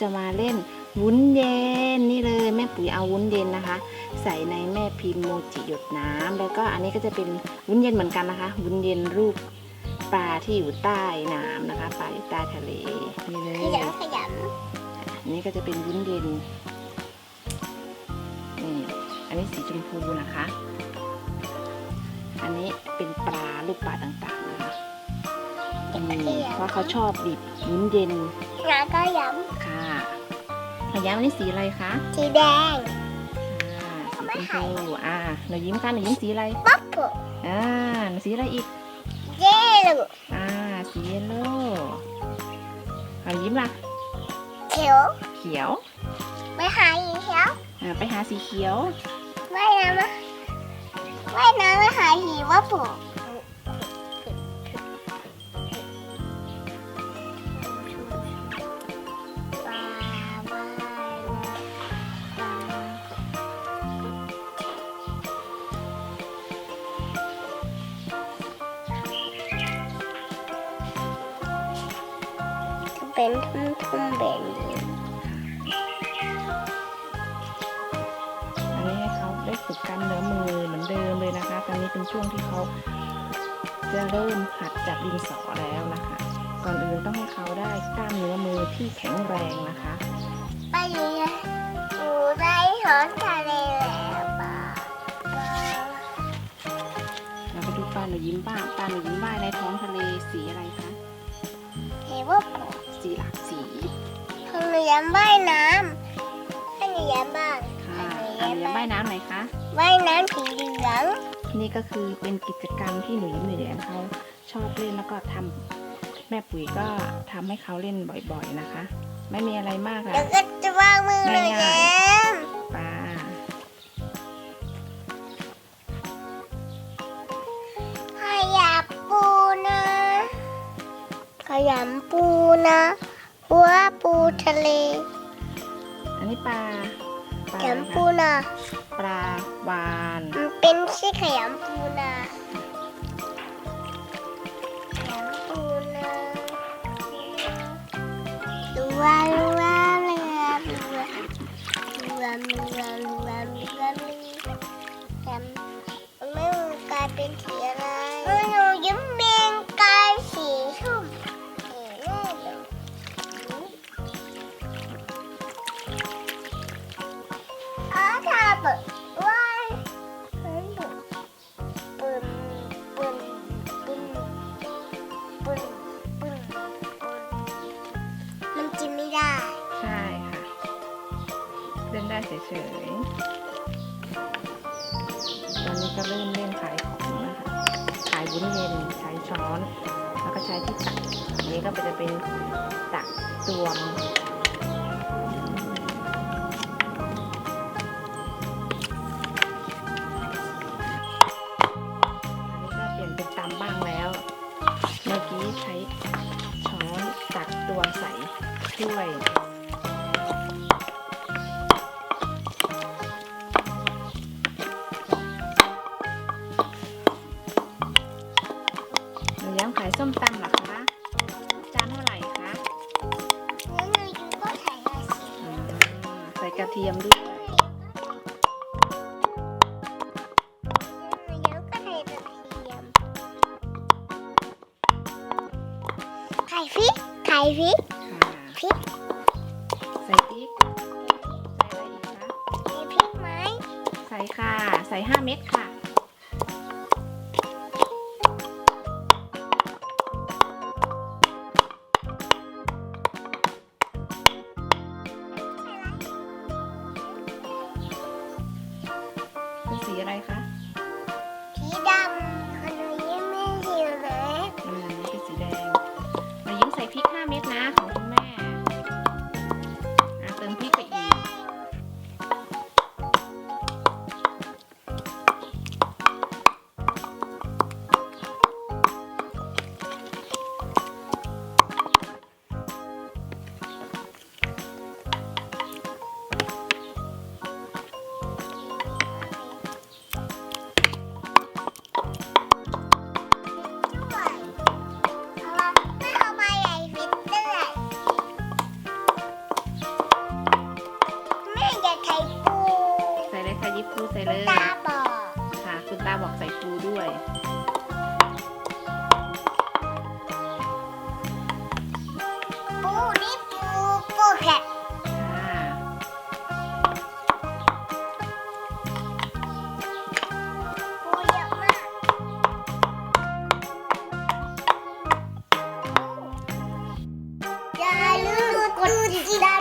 จะมาเล่นวุ้นเย็นนี่เลยแม่ปุ๋ยเอาวุ้นเย็นนะคะ ใส่ในแม่พิมพ์โมจิหยดน้ำแล้วก็อันนี้ก็จะเป็นวุ้นเย็นเหมือนกันนะคะ วุ้นเย็นรูปปลาที่อยู่ใต้น้ำนะคะปลาอยู่ใต้ทะเลนี่เลขยยำขยอันนี้ก็จะเป็นวุ้นเย็นนี่อันนี้สีชมพูนะคะ อันนี้เป็นปลาลูกปลาต่างๆนะคะนี่เพราะเขาชอบดิบวุ้นเย็นำแล้วก็ยค่ะ หนูย้มอันนี้สีอะไรคะำสีแดงอ่าสีชมพูอ่าหนูยิ้มค่ะหนูยิ้มสีอะไรป๊อปปูอ่าหนูสีอะไรอีกเย้ลูกอ่าสีเยลโล่หนูยิ้มล่ะเขียวเขียวไม่หายอีกแล้วอ่าไปหาสีเขียวว่ายน้ำมาว่ายน้ำไม่หายหิวว่าปูป เป็นทุ่มๆแบบนี้อันนี้ให้เขาได้ฝึกกล้ามเนื้อมือเหมือนเดิมเลยนะคะ ตอนนี้เป็นช่วงที่เขาจะเริ่มหัดจับดินสอแล้วนะคะ ก่อนอื่นต้องให้เขาได้กล้ามเนื้อมือที่แข็งแรงนะคะไปเลยอยู่ในท้องทะเลแล้วปลาเราไปดูปลาหนูยิ้มบ้างปลาหนูยิ้มว่ายในท้องทะเลสีอะไรคะ ว่าปูสีหลากสีทำหนูย้ำว่ายน้ำให้หนูย้ำบ้างค่ะอะหนูยิ้มว่ายน้ำไหนอยคะว่ายน้ำสีเหลืองนี่ก็คือเป็นกิจกรรมที่หนูยิ้มหนูแย้มเขาชอบเล่นแล้วก็ทำแม่ปุ๋ยก็ทำให้เขาเล่นบ่อยๆนะคะ ไม่มีอะไรมากค่ะแล้วก็ มปูนะหัวปูทะเลอันนี้ปลาแขมปูนะปลาวานมันเป็นชื่อแขมปูนะแขมปูนะรัวรัวเรือรัวรัวรัวรัวรัวแขมมันไม่กลายเป็นสีอะไร เปิดว่าเฮ้ยปืนปืนปืนปืนปืนปืนมันกินไม่ได้ใช่ค่ะ เล่นได้เฉยๆตอนนี้ก็เริ่มเล่นขายของนะคะขายวุ้นเย็นใช้ช้อน แล้วก็ใช้ที่ตักอันนี้ก็จะเป็นตักตวง ถ้วยหนูย้ำขายส้มตำเหรอคะจานเท่าไหร่คะแล้วหนูยูก็ใส่ยาสีอืมใส่กระเทียมด้วยหนูยูก็ใส่กระเทียมไข่ฟิกไข่ฟิกค่ะ พริกใส่พริกใส่อะไรอีกคะไข่พริกไหมใส่ค่ะ ใส่5เม็ดค่ะ เป็นสีอะไรคะ ฟูใส่เลยตาบอกค่ะ คุณตาบอกใส่ฟูด้วย ปูนี่ปูปูแค่ะปูเยอะมากอย่าลืมกดติดตาม